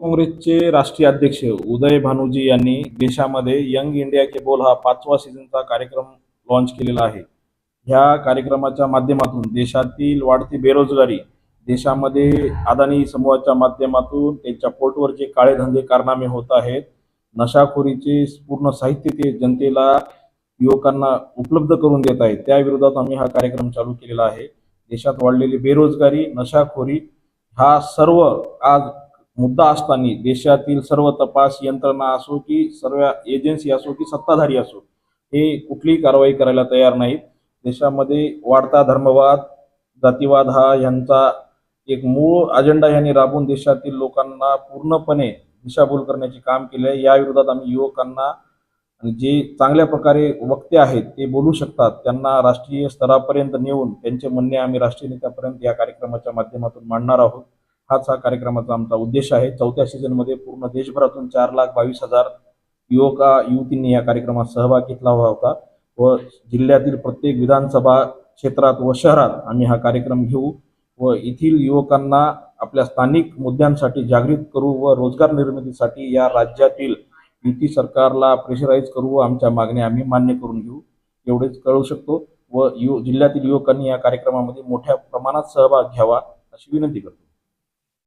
काँग्रेसचे राष्ट्रीय अध्यक्ष उदय भानुजी यांनी देशामध्ये यंग इंडिया के बोल हा पाचवा सीझनचा कार्यक्रम लॉन्च केलेला आहे. ह्या कार्यक्रमाच्या माध्यमातून देशातील वाढती बेरोजगारी देशामध्ये अदानी समूहाच्या माध्यमातून त्यांच्या पोर्टवर जे काळे धंदे कारनामे होत आहेत नशाखोरीचे पूर्ण साहित्य ते जनतेला युवकांना उपलब्ध करून देत आहेत त्याविरोधात आम्ही हा कार्यक्रम चालू केलेला आहे. देशात वाढलेली बेरोजगारी नशाखोरी हा सर्व आज मुद्दा असताना देशातील सर्व तपास यंत्रणा असो की सर्व एजन्सी असो की सत्ताधारी असो हे कुठलीही कारवाई करायला तयार नाहीत. देशामध्ये वाढता धर्मवाद जातीवाद हा यांचा एक मूळ अजेंडा यांनी राबवून देशातील लोकांना पूर्णपणे दिशाभूल करण्याचे काम केले आहे. या विरोधात आम्ही युवकांना जे चांगल्या प्रकारे वक्ते आहेत ते बोलू शकतात. त्यांना राष्ट्रीय स्तरापर्यंत नेऊन त्यांचे म्हणणे आम्ही राष्ट्रीय नेत्यापर्यंत या कार्यक्रमाच्या माध्यमातून मांडणार आहोत. हाच हा कार्यक्रमाचा आमचा उद्देश आहे. चौथ्या सीझनमध्ये पूर्ण देशभरातून चार लाख बावीस हजार युवका युवतींनी या कार्यक्रमात सहभाग घेतला होता व जिल्ह्यातील प्रत्येक विधानसभा क्षेत्रात व शहरात आम्ही हा कार्यक्रम घेऊ व येथील युवकांना आपल्या स्थानिक मुद्द्यांसाठी जागृत करू व रोजगार निर्मितीसाठी या राज्यातील युती सरकारला प्रेशराईज करू व आमच्या मागण्या आम्ही मान्य करून घेऊ. एवढेच कळू शकतो व यु जिल्ह्यातील युवकांनी या कार्यक्रमामध्ये मोठ्या प्रमाणात सहभाग घ्यावा अशी विनंती करतो.